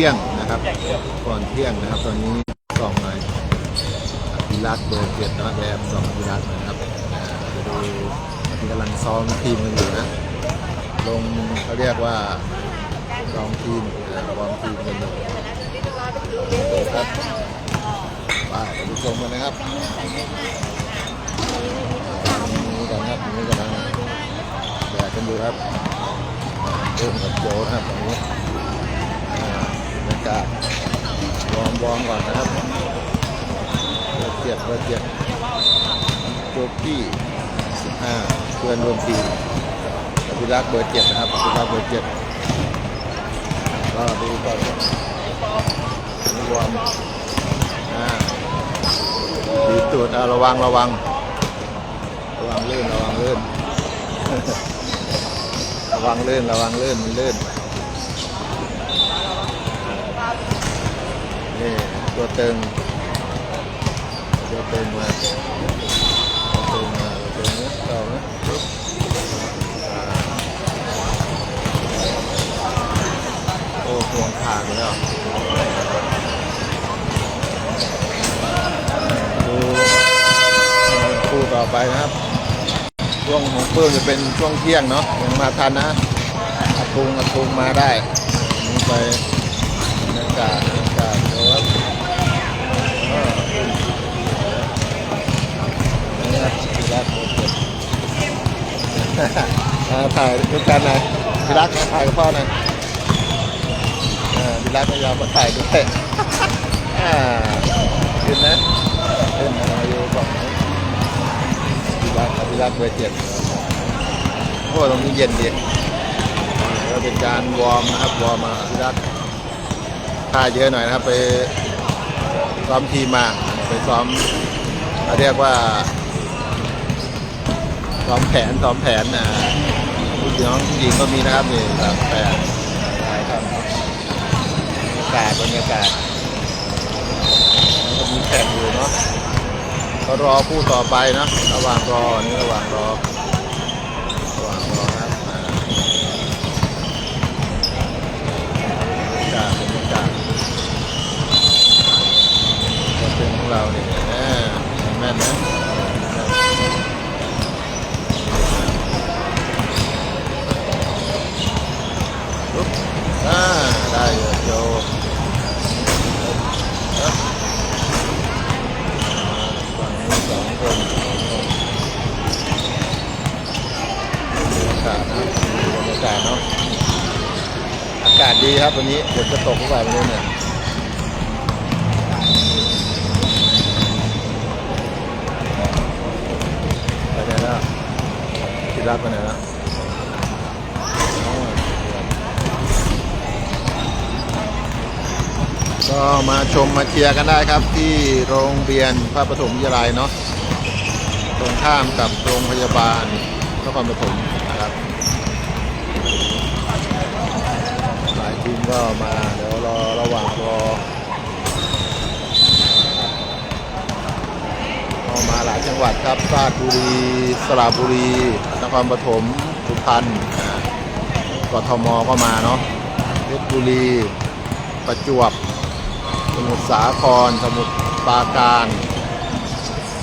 ที่ยงนะครับ ก่อนเที่ยงนะครับ ตอนนี้ส่องหน่อยพิรักเบอร์เจ็ดนะแบบส่องพิรักหนะครับอ่าเดี๋ยวดูที่กำลังซ้อมทีมกันอยู่นะ ลงเขาเรียกว่าซ้อมทีมวอร์มทีมกันอยู่ครับไปดี๋ยวไปชมกันนะครับนี่กันครับนี่กำลังแบกกันอยู่ครับเริ่มกับโจนะครับตรงนี้ากาศวอร์มวอร์มก่อนนะครับเบอร์เจ็ดเบอร์เจ็ดโจกี้สิบห้าเพื่อนรวมทีมอภิรักษ์เบอร์เจ็ดนะครับอภิรักษ์เบอร์เจ็ดก็ดูก่อนนี่วอมอ่าดีตูดเอาระวังระวัง ระวังลื่นระวังลื่น ระวังลื่นระวังลื่นมันลื่นนี่ ตัวตึงตัวตึงมาตัวตึงมาตัวตึงนะต่อนะโอ้ห่วงทางแล้วดูคู่ต่อไปนะครับช่วงของเพิ่มจะเป็นช่วงเที่ยงเนาะยังมาทันนะอาตุงอาตุงมาได้ไปบรรยากาศบรรยากาศดูครับเออนี่ครับพี่รักโอเค อ่าถ่ายด้วยกันหน่อยพี่รักถ่ายกับพ่อหน่อยอ่าวิรัตพยายามมาถ่ายด้วยอ่าขึ้นนะขึ้นมาอยู่บอกนะวิรัตวิรัตเบอร์เจ็ดโอ้ตรงนี้เย็นดีก็เป็นการวอร์มนะครับวอร์มมาวิรัตท่าเยอะหน่อยนะครับ ไปซ้อมทีมมาไปซ้อมเขาเรียกว่าซ้อมแผนซ้อมแผนนะ ผู้น้องผู้หญิงก็มีนะครับนี่ซ้อมแผนหลายท่านบรรยากาศบรรยากาศก็มีแข่งอยู่เนาะก็รอผู้ต่อไปนะระหว่างรอนี่ระหว่างรอระหว่างรอครับอ่าบรรยากาศบรรยากาศเป็นของเราเนี่ยแน่แม่นนะปุ๊บ อ่าได้อยู่โจฝั่งนี้สองคนบรรยากาศนะบรรยากาศเนาะอากาศดีครับวันนี้ฝนจะตกเปล่าไม่รู้เนี่ยไปไหนแล้วที่รักไปไหนแล้ว ก็มาชมมาเชียร์กันได้ครับที่โรงเรียนพระปฐมวิทยาลัยเนาะตรงข้ามกับโรงพยาบาลนครปฐมนะครับหลายทีมก็มาเดี๋ยวรอระหว่างรอก็มาหลายจังหวัดครับราชบุรี สระบุรี นครปฐมสุพรรณกทมก็มาเนาะเพชรบุรี ประจวบ มุทรสาคร สมุทรปราการ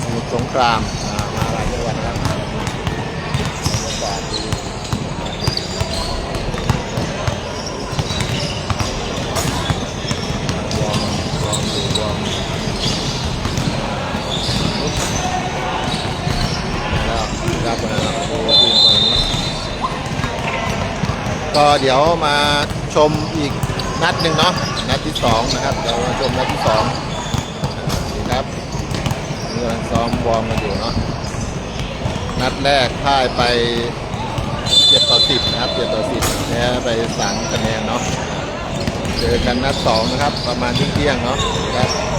สมุทรสงครามมาหลายจังหวัดนะครัก็เดี๋ยวมาชมอีก นัดหนึ่งเนาะนัดที่สองนะครับเดี๋ยวมาชมนัดที่สองนี่ครับนี่กำลังซ้อมวอร์มกันอยู่เนาะนัดแรกพ่ายไปเจ็ดต่อสิบนะครับเจ็ดต่อสิบแพ้ไปสามคะแนนเนาะเจอกันนัดสองนะครับ ประมาณเที่ยงเนาะครับ